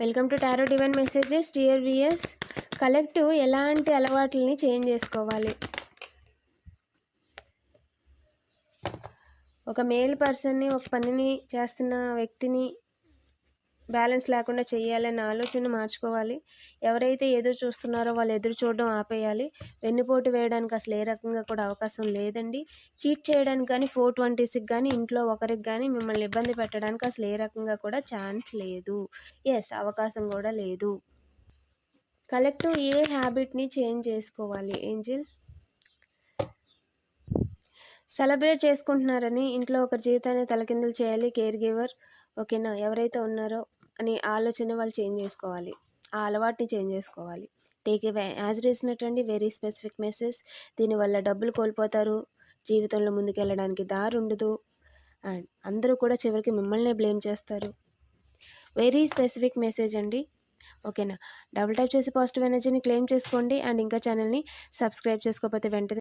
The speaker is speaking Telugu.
Welcome to tarot divine messages dear VS collective ఎలాంటి అలవాట్లని చేంజ్ చేసుకోవాలి? ఒక మేల్ పర్సన్ని ఒక పనిని చేస్తున్న వ్యక్తిని బ్యాలెన్స్ లేకుండా చేయాలనే ఆలోచన మార్చుకోవాలి. ఎవరైతే ఎదురు చూస్తున్నారో వాళ్ళు ఎదురు చూడడం ఆపేయాలి. వెన్నుపోటు వేయడానికి అసలు ఏ రకంగా కూడా అవకాశం లేదండి. చీట్ చేయడానికి కానీ ఫోర్ ట్వంటీస్కి కానీ ఇంట్లో ఒకరికి కానీ మిమ్మల్ని ఇబ్బంది పెట్టడానికి అసలు ఏ రకంగా కూడా ఛాన్స్ లేదు. ఎస్ అవకాశం కూడా లేదు. కలెక్టివ్ ఏ హ్యాబిట్ని చేంజ్ చేసుకోవాలి? ఏంజిల్? సెలబ్రేట్ చేసుకుంటున్నారని ఇంట్లో ఒకరి జీవితాన్ని తలకిందులు చేయాలి. Care giver. ఓకేనా? ఎవరైతే ఉన్నారో అని ఆలోచన వాళ్ళు చేంజ్ చేసుకోవాలి. ఆ అలవాటుని చేంజ్ చేసుకోవాలి. టేక్ ఏ యాజ్ రీజనట్ అండి వెరీ స్పెసిఫిక్ మెసేజ్. దీనివల్ల డబ్బులు కోల్పోతారు. జీవితంలో ముందుకెళ్ళడానికి దారి ఉండదు. అండ్ అందరూ కూడా చివరికి మిమ్మల్నే బ్లేమ్ చేస్తారు. వెరీ స్పెసిఫిక్ మెసేజ్ అండి. ఓకేనా? డబుల్ టైప్ చేసి పాజిటివ్ ఎనర్జీని క్లెయిమ్ చేసుకోండి. అండ్ ఇంకా ఛానల్ని సబ్స్క్రైబ్ చేసుకోకపోతే వెంటనే